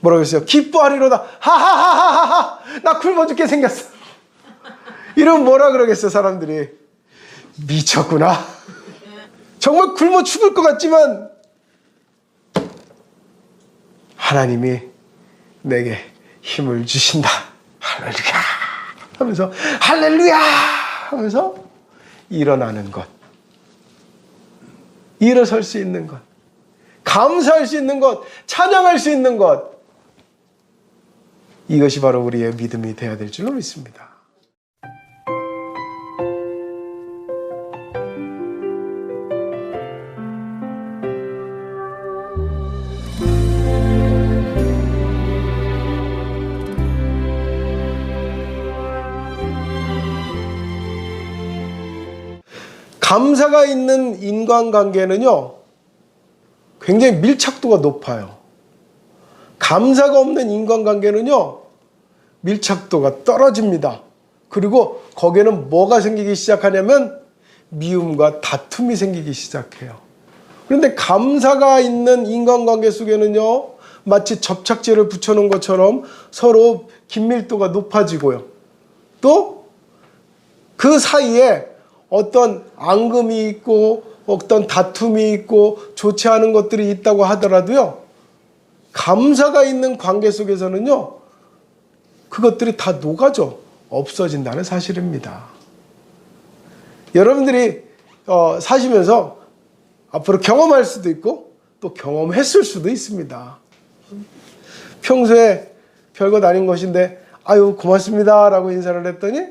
뭐라고 했어요? 기뻐하리로다. 하하하하하. 나 굶어 죽게 생겼어. 이러면 뭐라 그러겠어, 사람들이. 미쳤구나. 정말 굶어 죽을 것 같지만 하나님이 내게 힘을 주신다. 할렐루야. 하면서 할렐루야 하면서 일어나는 것. 일어설 수 있는 것. 감사할 수 있는 것. 찬양할 수 있는 것. 이것이 바로 우리의 믿음이 되어야 될 줄로 믿습니다. 감사가 있는 인간관계는요, 굉장히 밀착도가 높아요. 감사가 없는 인간관계는요, 밀착도가 떨어집니다. 그리고 거기에는 뭐가 생기기 시작하냐면 미움과 다툼이 생기기 시작해요. 그런데 감사가 있는 인간관계 속에는요, 마치 접착제를 붙여놓은 것처럼 서로 긴밀도가 높아지고요. 또 그 사이에 어떤 앙금이 있고 어떤 다툼이 있고 좋지 않은 것들이 있다고 하더라도요. 감사가 있는 관계 속에서는요. 그것들이 다 녹아져 없어진다는 사실입니다. 여러분들이 어, 사시면서 앞으로 경험할 수도 있고 또 경험했을 수도 있습니다. 평소에 별것 아닌 것인데 아유 고맙습니다 라고 인사를 했더니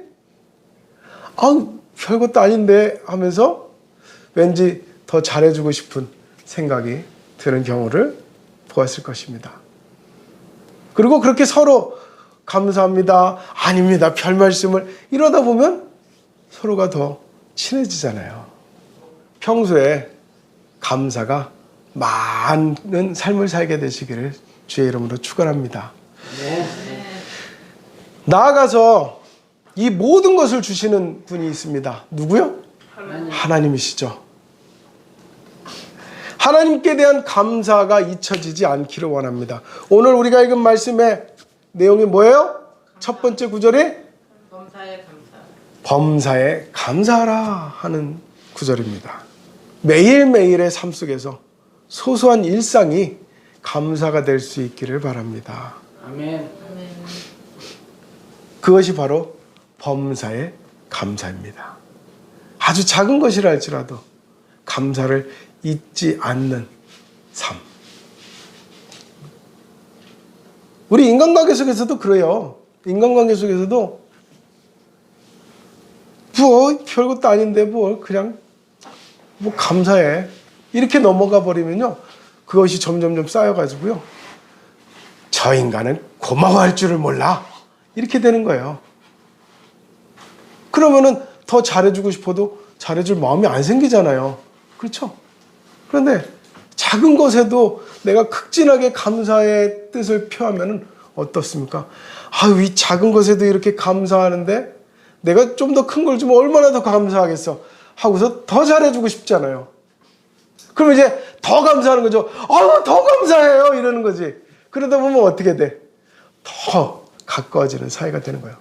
아우 별것도 아닌데 하면서 왠지 더 잘해주고 싶은 생각이 드는 경우를 보았을 것입니다. 그리고 그렇게 서로 감사합니다. 아닙니다. 별 말씀을 이러다 보면 서로가 더 친해지잖아요. 평소에 감사가 많은 삶을 살게 되시기를 주의 이름으로 축원합니다. 나아가서 이 모든 것을 주시는 분이 있습니다. 누구요? 하나님이시죠. 하나님께 대한 감사가 잊혀지지 않기를 원합니다. 오늘 우리가 읽은 말씀의 내용이 뭐예요? 첫 번째 구절이 범사에 감사. 범사에 감사하라 하는 구절입니다. 매일매일의 삶 속에서 소소한 일상이 감사가 될 수 있기를 바랍니다. 아멘. 그것이 바로 범사의 감사입니다. 아주 작은 것이라 할지라도 감사를 잊지 않는 삶. 우리 인간관계 속에서도 그래요. 인간관계 속에서도 뭐 별것도 아닌데 뭐 그냥 뭐 감사해 이렇게 넘어가 버리면요 그것이 점점점 쌓여가지고요 저 인간은 고마워할 줄을 몰라 이렇게 되는 거예요. 그러면은 더 잘해주고 싶어도 잘해줄 마음이 안 생기잖아요. 그렇죠? 그런데 작은 것에도 내가 극진하게 감사의 뜻을 표하면 어떻습니까? 아유, 이 작은 것에도 이렇게 감사하는데 내가 좀 더 큰걸 주면 얼마나 더 감사하겠어. 하고서 더 잘해주고 싶잖아요. 그럼 이제 더 감사하는 거죠. 아유, 더 감사해요. 이러는 거지. 그러다 보면 어떻게 돼? 더 가까워지는 사이가 되는 거예요.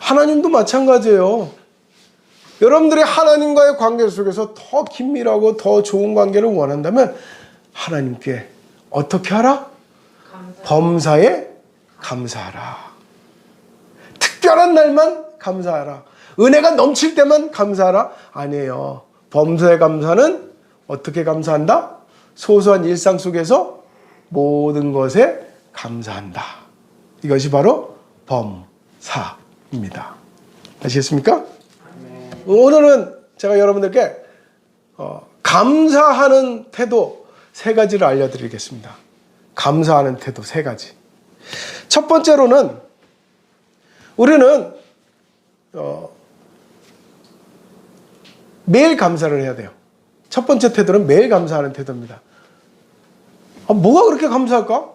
하나님도 마찬가지예요. 여러분들이 하나님과의 관계 속에서 더 긴밀하고 더 좋은 관계를 원한다면 하나님께 어떻게 하라? 범사에 감사하라. 특별한 날만 감사하라. 은혜가 넘칠 때만 감사하라. 아니에요. 범사에 감사는 어떻게 감사한다? 소소한 일상 속에서 모든 것에 감사한다. 이것이 바로 범사입니다. 아시겠습니까? 오늘은 제가 여러분들께 어, 감사하는 태도 세 가지를 알려드리겠습니다. 감사하는 태도 세 가지. 첫 번째로는 우리는 어, 매일 감사를 해야 돼요. 첫 번째 태도는 매일 감사하는 태도입니다. 아, 뭐가 그렇게 감사할까?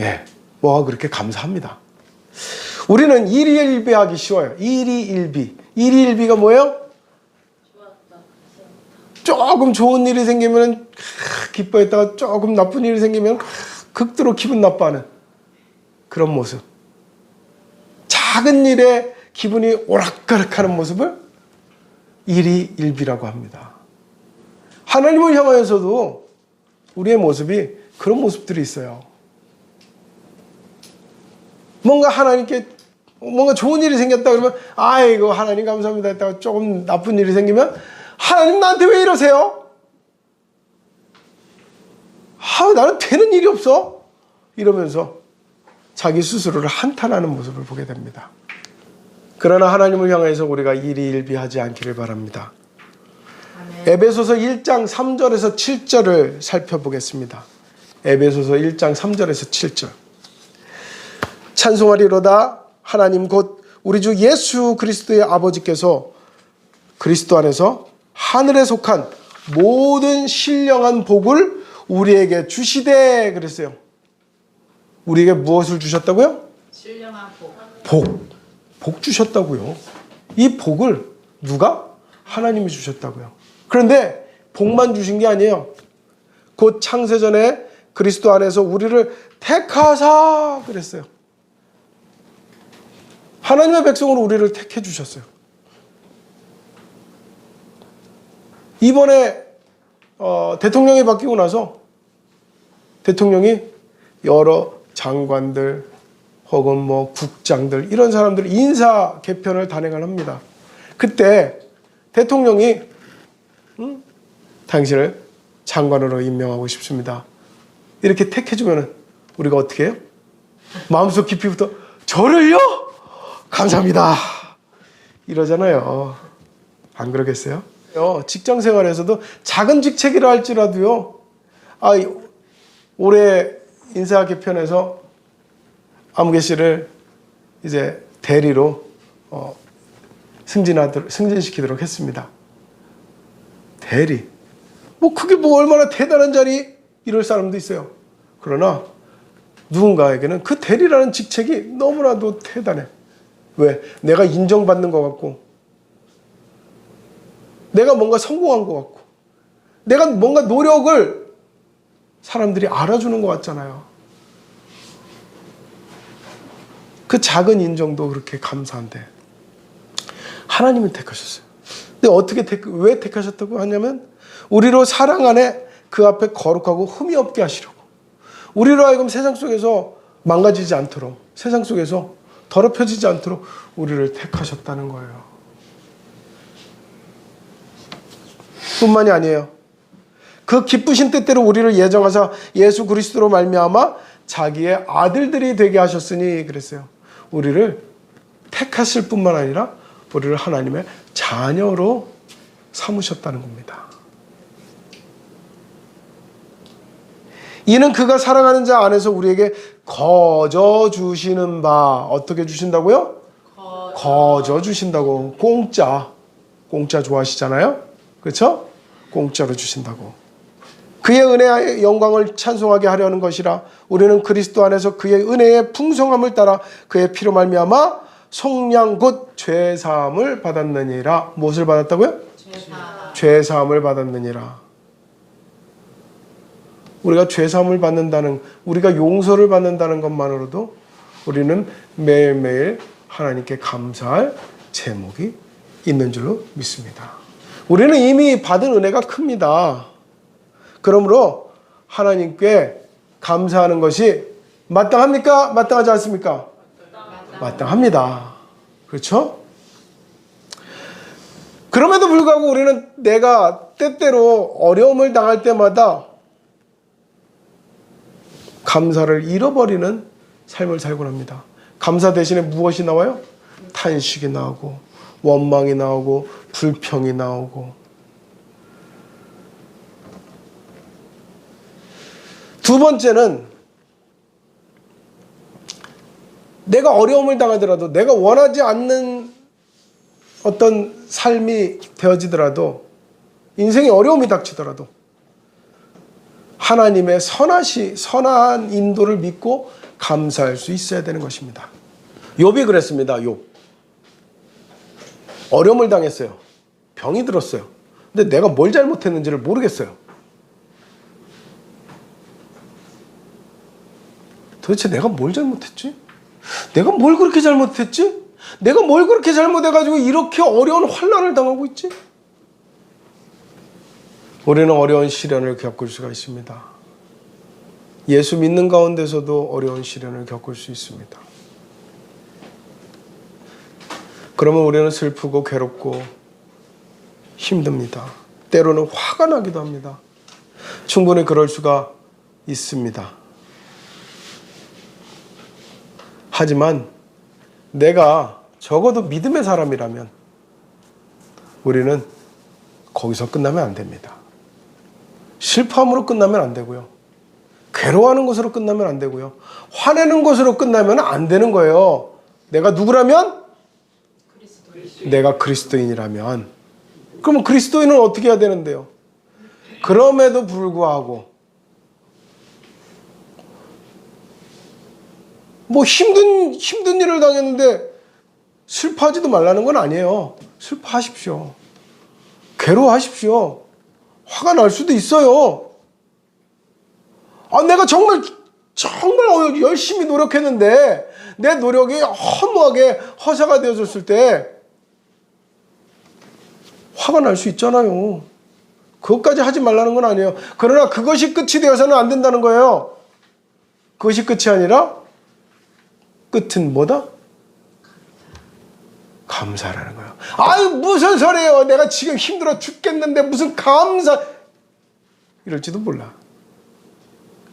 예, 뭐가 그렇게 감사합니다. 우리는 일희일비하기 쉬워요. 일희일비. 일희일비가 뭐예요? 조금 좋은 일이 생기면 기뻐했다가 조금 나쁜 일이 생기면 그 극도로 기분 나빠하는 그런 모습. 작은 일에 기분이 오락가락하는 모습을 일이 일비라고 합니다. 하나님을 향하여서도 우리의 모습이 그런 모습들이 있어요. 뭔가 하나님께 뭔가 좋은 일이 생겼다 그러면 아이고 하나님 감사합니다 했다가 조금 나쁜 일이 생기면 하나님 나한테 왜 이러세요? 아 나는 되는 일이 없어 이러면서 자기 스스로를 한탄하는 모습을 보게 됩니다. 그러나 하나님을 향해서 우리가 일희일비하지 않기를 바랍니다. 아멘. 에베소서 1장 3절에서 7절을 살펴보겠습니다. 에베소서 1장 3절에서 7절. 찬송하리로다 하나님 곧 우리 주 예수 그리스도의 아버지께서 그리스도 안에서 하늘에 속한 모든 신령한 복을 우리에게 주시되 그랬어요. 우리에게 무엇을 주셨다고요? 신령한 복. 복. 복 주셨다고요. 이 복을 누가? 하나님이 주셨다고요. 그런데 복만 주신 게 아니에요. 곧 창세전에 그리스도 안에서 우리를 택하사 그랬어요. 하나님의 백성으로 우리를 택해 주셨어요. 이번에 어, 대통령이 바뀌고 나서 대통령이 여러 장관들 혹은 뭐 국장들 이런 사람들 인사 개편을 단행을 합니다. 그때 대통령이 음, 당신을 장관으로 임명하고 싶습니다. 이렇게 택해주면은 우리가 어떻게 해요? 마음속 깊이부터 저를요? 감사합니다. 이러잖아요. 안 그러겠어요? 어, 직장 생활에서도 작은 직책이라 할지라도요. 아, 이- 올해 인사 개편에서 아무개 씨를 이제 대리로 어, 승진하도록 승진시키도록 했습니다. 대리. 뭐 그게 뭐 얼마나 대단한 자리 이럴 사람도 있어요. 그러나 누군가에게는 그 대리라는 직책이 너무나도 대단해. 왜? 내가 인정받는 것 같고, 내가 뭔가 성공한 것 같고, 내가 뭔가 노력을 사람들이 알아주는 것 같잖아요. 그 작은 인정도 그렇게 감사한데 하나님은 택하셨어요. 근데 어떻게 택, 왜 택하셨다고 하냐면 우리로 사랑 안에 그 앞에 거룩하고 흠이 없게 하시려고 우리로 하여금 세상 속에서 망가지지 않도록 세상 속에서 더럽혀지지 않도록 우리를 택하셨다는 거예요. 뿐만이 아니에요. 그 기쁘신 뜻대로 우리를 예정하사 예수 그리스도로 말미암아 자기의 아들들이 되게 하셨으니 그랬어요. 우리를 택하실 뿐만 아니라 우리를 하나님의 자녀로 삼으셨다는 겁니다. 이는 그가 사랑하는 자 안에서 우리에게 거저 주시는 바 어떻게 주신다고요? 거. 거저 주신다고 공짜 공짜 좋아하시잖아요 그렇죠 공짜로 주신다고. 그의 은혜의 영광을 찬송하게 하려는 것이라 우리는 그리스도 안에서 그의 은혜의 풍성함을 따라 그의 피로 말미암아 속량 곧 죄사함을 받았느니라. 무엇을 받았다고요? 죄사. 죄사함을 받았느니라. 우리가 죄사함을 받는다는 우리가 용서를 받는다는 것만으로도 우리는 매일매일 하나님께 감사할 제목이 있는 줄로 믿습니다. 우리는 이미 받은 은혜가 큽니다. 그러므로 하나님께 감사하는 것이 마땅합니까? 마땅하지 않습니까? 마땅합니다. 그렇죠? 그럼에도 불구하고 우리는 내가 때때로 어려움을 당할 때마다 감사를 잃어버리는 삶을 살곤 합니다. 감사 대신에 무엇이 나와요? 탄식이 나오고 원망이 나오고 불평이 나오고 두 번째는 내가 어려움을 당하더라도 내가 원하지 않는 어떤 삶이 되어지더라도 인생에 어려움이 닥치더라도 하나님의 선하시 선한 인도를 믿고 감사할 수 있어야 되는 것입니다. 욥이 그랬습니다. 욥. 어려움을 당했어요. 병이 들었어요. 근데 내가 뭘 잘못했는지를 모르겠어요. 도대체 내가 뭘 잘못했지? 내가 뭘 그렇게 잘못했지? 내가 뭘 그렇게 잘못해가지고 이렇게 어려운 환란을 당하고 있지? 우리는 어려운 시련을 겪을 수가 있습니다. 예수 믿는 가운데서도 어려운 시련을 겪을 수 있습니다. 그러면 우리는 슬프고 괴롭고 힘듭니다. 때로는 화가 나기도 합니다. 충분히 그럴 수가 있습니다. 하지만 내가 적어도 믿음의 사람이라면 우리는 거기서 끝나면 안 됩니다. 실패함으로 끝나면 안 되고요. 괴로워하는 것으로 끝나면 안 되고요. 화내는 것으로 끝나면 안 되는 거예요. 내가 누구라면? 내가 그리스도인이라면. 그러면 그리스도인은 어떻게 해야 되는데요? 그럼에도 불구하고 뭐 힘든 힘든 일을 당했는데 슬퍼하지도 말라는 건 아니에요. 슬퍼하십시오. 괴로워하십시오. 화가 날 수도 있어요. 아, 내가 정말 정말 열심히 노력했는데 내 노력이 허무하게 허사가 되어졌을 때 화가 날 수 있잖아요. 그것까지 하지 말라는 건 아니에요. 그러나 그것이 끝이 되어서는 안 된다는 거예요. 그것이 끝이 아니라 끝은 뭐다? 감사라는 거예요. 아유 무슨 소리예요? 내가 지금 힘들어 죽겠는데 무슨 감사 이럴지도 몰라.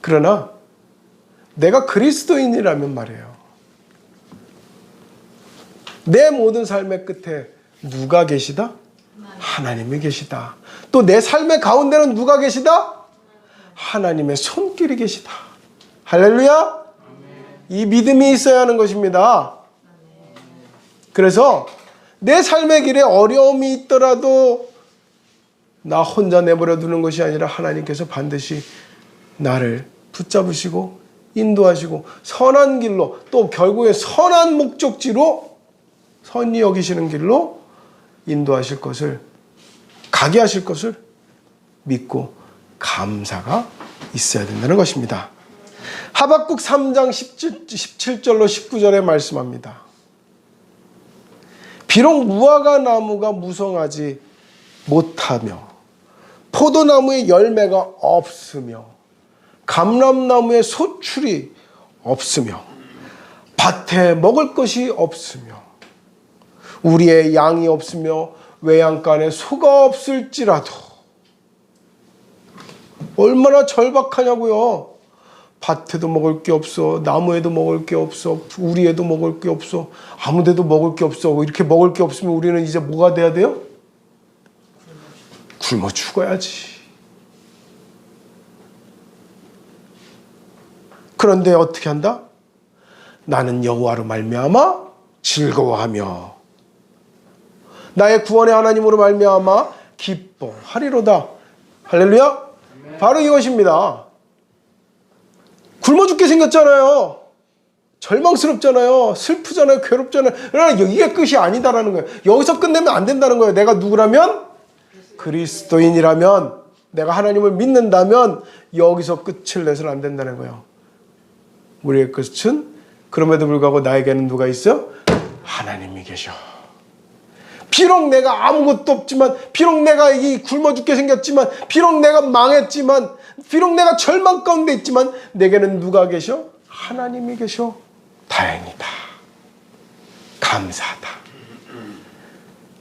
그러나 내가 그리스도인이라면 말이에요. 내 모든 삶의 끝에 누가 계시다? 하나님이 계시다. 또 내 삶의 가운데는 누가 계시다? 하나님의 손길이 계시다. 할렐루야! 이 믿음이 있어야 하는 것입니다. 그래서 내 삶의 길에 어려움이 있더라도 나 혼자 내버려 두는 것이 아니라 하나님께서 반드시 나를 붙잡으시고 인도하시고 선한 길로 또 결국에 선한 목적지로 선히 여기시는 길로 인도하실 것을 가게 하실 것을 믿고 감사가 있어야 된다는 것입니다. 하박국 3장 17, 17절로 19절에 말씀합니다. 비록 무화과 나무가 무성하지 못하며 포도나무에 열매가 없으며 감람나무에 소출이 없으며 밭에 먹을 것이 없으며 우리의 양이 없으며 외양간에 소가 없을지라도 얼마나 절박하냐고요. 밭에도 먹을 게 없어, 나무에도 먹을 게 없어, 우리에도 먹을 게 없어, 아무데도 먹을 게 없어. 이렇게 먹을 게 없으면 우리는 이제 뭐가 돼야 돼요? 굶어 죽어야지. 그런데 어떻게 한다? 나는 여호와로 말미암아 즐거워하며 나의 구원의 하나님으로 말미암아 기뻐하리로다. 할렐루야. 바로 이것입니다. 굶어 죽게 생겼잖아요. 절망스럽잖아요. 슬프잖아요. 괴롭잖아요. 이게 끝이 아니다라는 거예요. 여기서 끝내면 안 된다는 거예요. 내가 누구라면 그리스도인이라면 내가 하나님을 믿는다면 여기서 끝을 내서는 안 된다는 거예요. 우리의 끝은 그럼에도 불구하고 나에게는 누가 있어? 하나님이 계셔. 비록 내가 아무것도 없지만, 비록 내가 이 굶어 죽게 생겼지만, 비록 내가 망했지만, 비록 내가 절망 가운데 있지만, 내게는 누가 계셔? 하나님이 계셔. 다행이다. 감사하다.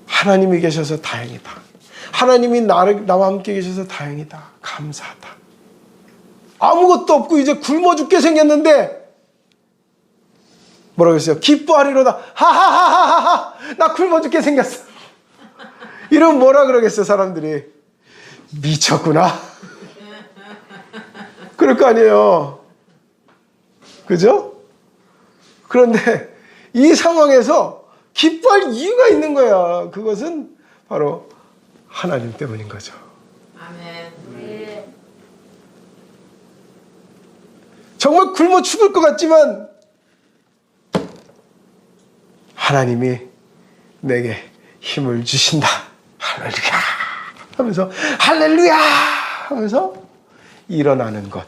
하나님이 계셔서 다행이다. 하나님이 나를, 나와 함께 계셔서 다행이다. 감사하다. 아무것도 없고 이제 굶어 죽게 생겼는데, 뭐라고 했어요? 기뻐하리로다. 하하하하하. 나 굶어 죽게 생겼어. 이러면 뭐라 그러겠어, 사람들이. 미쳤구나. 그럴 거 아니에요. 그죠? 그런데 이 상황에서 기뻐할 이유가 있는 거야. 그것은 바로 하나님 때문인 거죠. 아멘. 정말 굶어 죽을 것 같지만 하나님이 내게 힘을 주신다. 할렐루야 하면서 할렐루야 하면서 일어나는 것.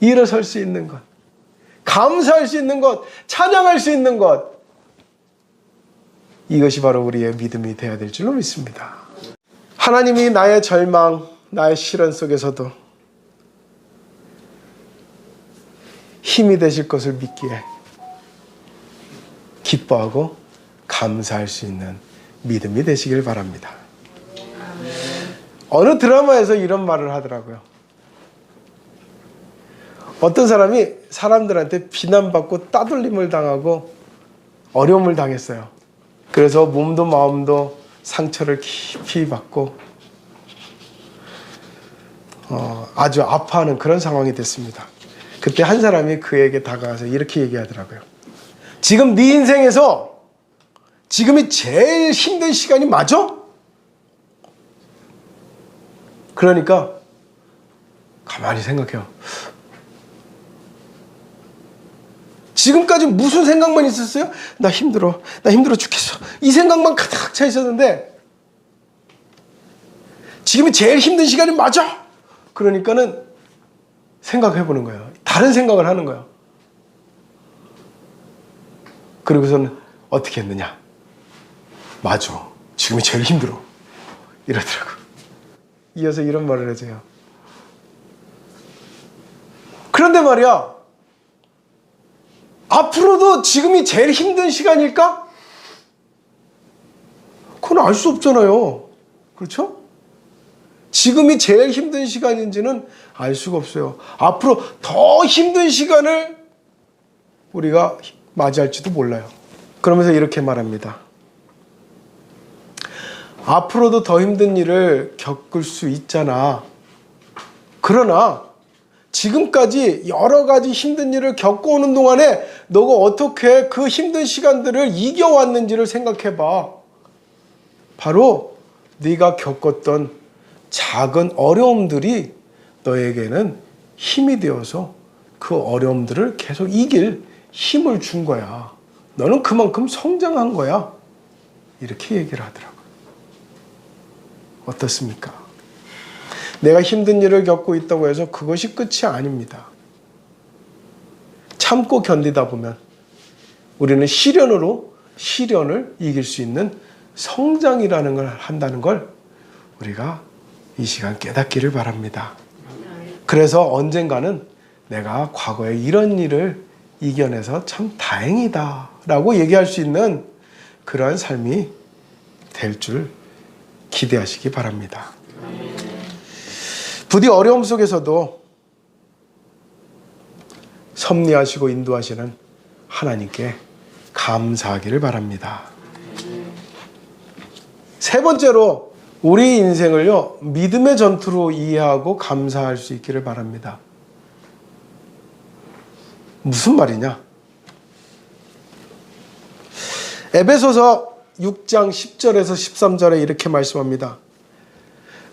일어설 수 있는 것, 감사할 수 있는 것, 찬양할 수 있는 것. 이것이 바로 우리의 믿음이 되어야 될 줄로 믿습니다. 하나님이 나의 절망, 나의 시련 속에서도 힘이 되실 것을 믿기에 기뻐하고 감사할 수 있는 믿음이 되시길 바랍니다. 어느 드라마에서 이런 말을 하더라고요. 어떤 사람이 사람들한테 비난받고 따돌림을 당하고 어려움을 당했어요. 그래서 몸도 마음도 상처를 깊이 받고 어, 아주 아파하는 그런 상황이 됐습니다. 그때 한 사람이 그에게 다가와서 이렇게 얘기하더라고요. 지금 네 인생에서 지금이 제일 힘든 시간이 맞아? 그러니까 가만히 생각해요. 지금까지 무슨 생각만 있었어요? 나 힘들어. 나 힘들어 죽겠어. 이 생각만 가득 차 있었는데 지금이 제일 힘든 시간이 맞아. 그러니까는 생각해 보는 거예요. 다른 생각을 하는 거예요. 그리고서는 어떻게 했느냐? 맞아. 지금이 제일 힘들어. 이러더라고. 이어서 이런 말을 해줘요. 그런데 말이야. 앞으로도 지금이 제일 힘든 시간일까? 그건 알 수 없잖아요. 그렇죠? 지금이 제일 힘든 시간인지는 알 수가 없어요. 앞으로 더 힘든 시간을 우리가 맞이할지도 몰라요. 그러면서 이렇게 말합니다. 앞으로도 더 힘든 일을 겪을 수 있잖아. 그러나 지금까지 여러 가지 힘든 일을 겪어오는 동안에 너가 어떻게 그 힘든 시간들을 이겨왔는지를 생각해 봐. 바로 네가 겪었던 작은 어려움들이 너에게는 힘이 되어서 그 어려움들을 계속 이길 힘을 준 거야. 너는 그만큼 성장한 거야. 이렇게 얘기를 하더라고요. 어떻습니까? 내가 힘든 일을 겪고 있다고 해서 그것이 끝이 아닙니다. 참고 견디다 보면 우리는 시련으로 시련을 이길 수 있는 성장이라는 걸 한다는 걸 우리가 이 시간 깨닫기를 바랍니다. 그래서 언젠가는 내가 과거에 이런 일을 이겨내서 참 다행이다 라고 얘기할 수 있는 그러한 삶이 될 줄 기대하시기 바랍니다. 부디 어려움 속에서도 섭리하시고 인도하시는 하나님께 감사하기를 바랍니다. 세 번째로 우리 인생을요 믿음의 전투로 이해하고 감사할 수 있기를 바랍니다. 무슨 말이냐? 에베소서 6장 10절에서 13절에 이렇게 말씀합니다.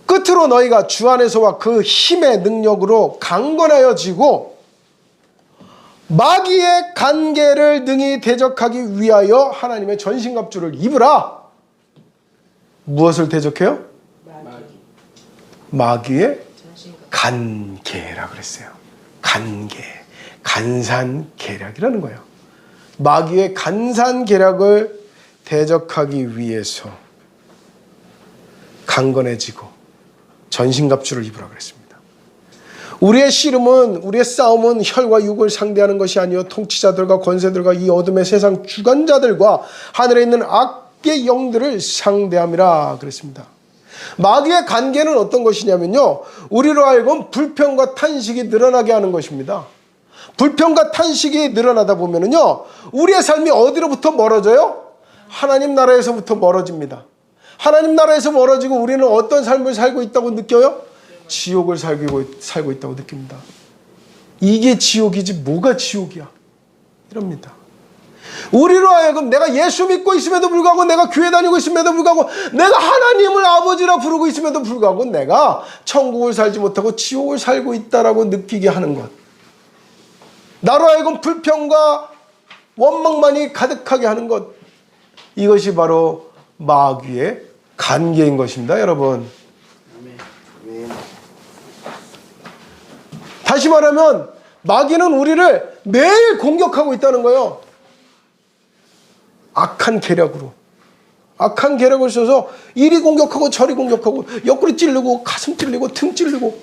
끝으로 너희가 주 안에서와 그 힘의 능력으로 강건하여지고 마귀의 간계를 능히 대적하기 위하여 하나님의 전신갑주를 입으라. 무엇을 대적해요? 마귀의 간계라 그랬어요. 간계, 간산 계략이라는 거예요. 마귀의 간산 계략을 대적하기 위해서 강건해지고 전신갑주를 입으라 그랬습니다. 우리의 씨름은 우리의 싸움은 혈과 육을 상대하는 것이 아니요 통치자들과 권세들과 이 어둠의 세상 주관자들과 하늘에 있는 악의 영들을 상대함이라 그랬습니다. 마귀의 관계는 어떤 것이냐면요. 우리로 하여금 불평과 탄식이 늘어나게 하는 것입니다. 불평과 탄식이 늘어나다 보면은요. 우리의 삶이 어디로부터 멀어져요? 하나님 나라에서부터 멀어집니다. 하나님 나라에서 멀어지고 우리는 어떤 삶을 살고 있다고 느껴요? 지옥을 살고, 살고 있다고 느낍니다. 이게 지옥이지 뭐가 지옥이야? 이럽니다. 우리로 하여금 내가 예수 믿고 있음에도 불구하고 내가 교회 다니고 있음에도 불구하고 내가 하나님을 아버지라 부르고 있음에도 불구하고 내가 천국을 살지 못하고 지옥을 살고 있다라고 느끼게 하는 것. 나로 하여금 불평과 원망만이 가득하게 하는 것. 이것이 바로 마귀의 관계인 것입니다, 여러분. 다시 말하면 마귀는 우리를 매일 공격하고 있다는 거예요. 악한 계략으로. 악한 계략을 써서 이리 공격하고 저리 공격하고 옆구리 찔르고 가슴 찔리고 등 찔리고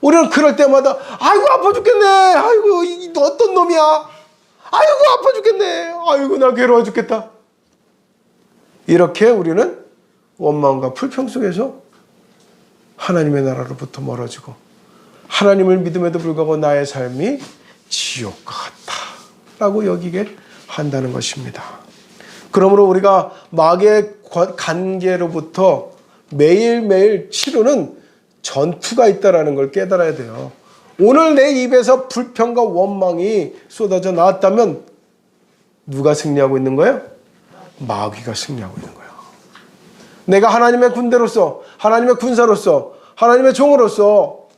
우리는 그럴 때마다 아이고 아파 죽겠네. 아이고 이 어떤 놈이야? 아이고 아파 죽겠네. 아이고 나 괴로워 죽겠다. 이렇게 우리는 원망과 불평 속에서 하나님의 나라로부터 멀어지고 하나님을 믿음에도 불구하고 나의 삶이 지옥과 같다라고 여기게 한다는 것입니다. 그러므로 우리가 마귀의 관- 관계로부터 매일매일 치르는 전투가 있다라는 걸 깨달아야 돼요. 오늘 내 입에서 불평과 원망이 쏟아져 나왔다면 누가 승리하고 있는 거예요? 마귀가 승리하고 있는 거예요. 내가 하나님의 군대로서, 하나님의 군사로서, 하나님의 종으로서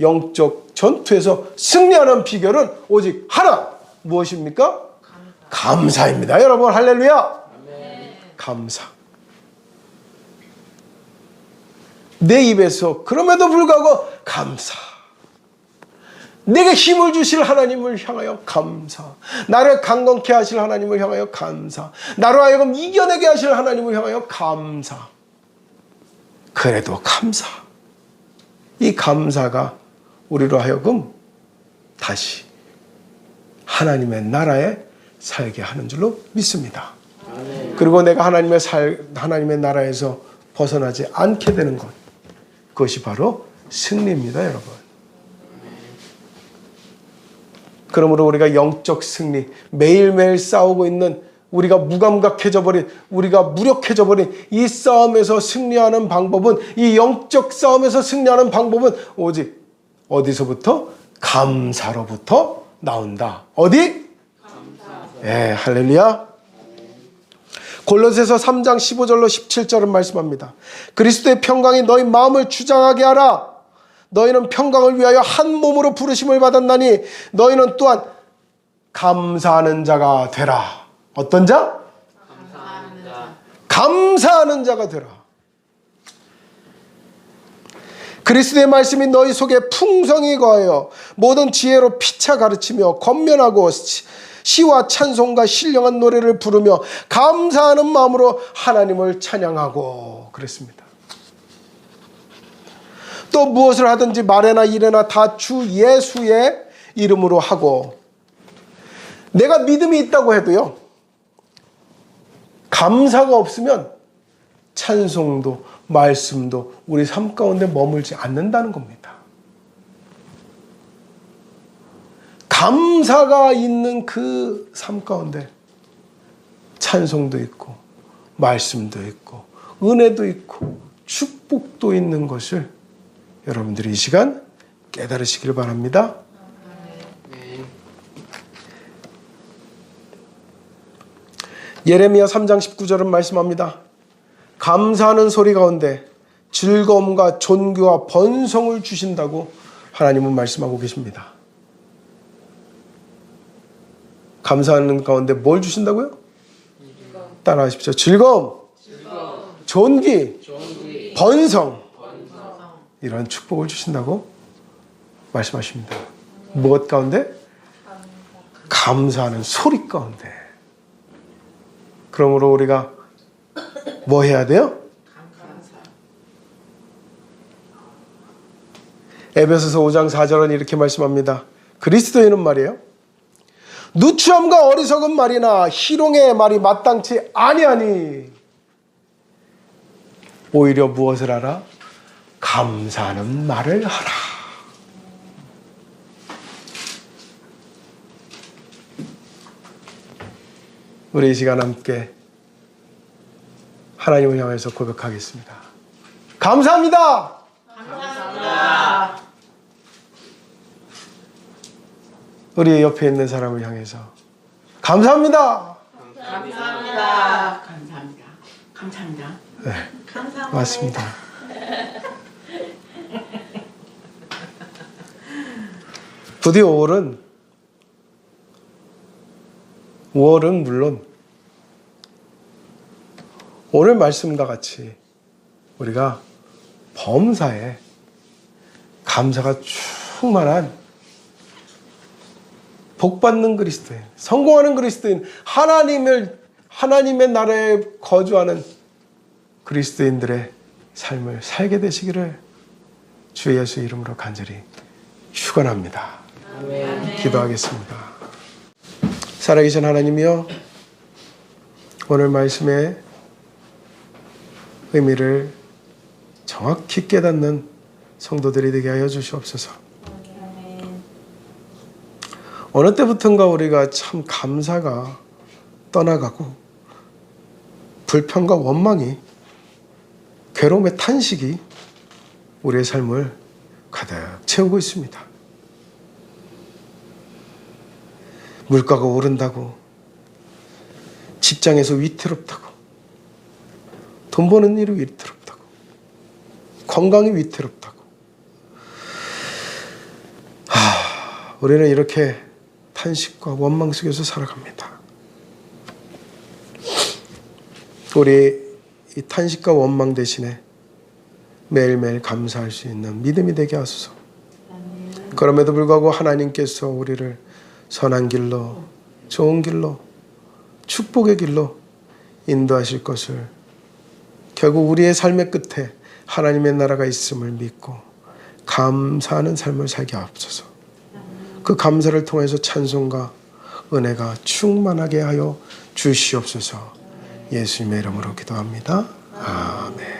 영적 전투에서 승리하는 비결은 오직 하나 무엇입니까? 감사 입니다. 여러분 할렐루야. 감사. 내 입에서 그럼에도 불구하고 감사. 내게 힘을 주실 하나님을 향하여 감사. 나를 강건케 하실 하나님을 향하여 감사. 나로 하여금 이겨내게 하실 하나님을 향하여 감사. 그래도 감사. 이 감사가 우리로 하여금 다시 하나님의 나라에 살게 하는 줄로 믿습니다. 그리고 내가 하나님의 살 하나님의 나라에서 벗어나지 않게 되는 것 그것이 바로 승리입니다, 여러분. 그러므로 우리가 영적 승리 매일매일 싸우고 있는 우리가 무감각해져 버린 우리가 무력해져 버린 이 싸움에서 승리하는 방법은 이 영적 싸움에서 승리하는 방법은 오직 어디서부터 감사로부터 나온다. 어디? 예, 할렐루야. 골로새서 3장 15절로 17절은 말씀합니다. 그리스도의 평강이 너희 마음을 주장하게 하라. 너희는 평강을 위하여 한 몸으로 부르심을 받았나니 너희는 또한 감사하는 자가 되라. 어떤 자? 감사하는 자. 감사하는 자가 되라. 그리스도의 말씀이 너희 속에 풍성히 거하여 모든 지혜로 피차 가르치며 권면하고 시- 시와 찬송과 신령한 노래를 부르며 감사하는 마음으로 하나님을 찬양하고 그랬습니다. 또 무엇을 하든지 말에나 일에나 다 주 예수의 이름으로 하고 내가 믿음이 있다고 해도요. 감사가 없으면 찬송도 말씀도 우리 삶 가운데 머물지 않는다는 겁니다. 감사가 있는 그 삶 가운데 찬송도 있고 말씀도 있고 은혜도 있고 축복도 있는 것을 여러분들이 이 시간 깨달으시길 바랍니다. 예레미야 3장 19절은 말씀합니다. 감사하는 소리 가운데 즐거움과 존귀와 번성을 주신다고 하나님은 말씀하고 계십니다. 감사하는 가운데 뭘 주신다고요? 따라하십시오. 즐거움, 존귀, 번성, 이런 축복을 주신다고 말씀하십니다. 무엇 가운데? 감사하는 소리 가운데. 그러므로 우리가 뭐 해야 돼요? 에베소서 5장 4절은 이렇게 말씀합니다. 그리스도인은 말이에요. 누추함과 어리석은 말이나 희롱의 말이 마땅치 아니하니 오히려 무엇을 하라? 감사하는 말을 하라. 우리 이 시간 함께 하나님을 향해서 고백하겠습니다. 감사합니다. 우리 옆에 있는 사람을 향해서 감사합니다. 감사합니다. 감사합니다. 감사합니다. 네, 감사합니다. 맞습니다. 부디 5월은 5월은 물론 오늘 말씀과 같이 우리가 범사에 감사가 충만한 복받는 그리스도인, 성공하는 그리스도인, 하나님을 하나님의 나라에 거주하는 그리스도인들의 삶을 살게 되시기를 주 예수 이름으로 간절히 축원합니다. 기도하겠습니다. 살아계신 하나님이여 오늘 말씀의 의미를 정확히 깨닫는 성도들이 되게 하여 주시옵소서. 어느 때부턴가 우리가 참 감사가 떠나가고 불평과 원망이 괴로움의 탄식이 우리의 삶을 가득 채우고 있습니다. 물가가 오른다고 직장에서 위태롭다고 돈 버는 일이 위태롭다고 건강이 위태롭다고 하, 우리는 이렇게 탄식과 원망 속에서 살아갑니다. 우리 이 탄식과 원망 대신에 매일매일 감사할 수 있는 믿음이 되게 하소서. 그럼에도 불구하고 하나님께서 우리를 선한 길로, 좋은 길로, 축복의 길로 인도하실 것을 결국 우리의 삶의 끝에 하나님의 나라가 있음을 믿고 감사하는 삶을 살게 하옵소서. 그 감사를 통해서 찬송과 은혜가 충만하게 하여 주시옵소서. 예수님의 이름으로 기도합니다. 아멘.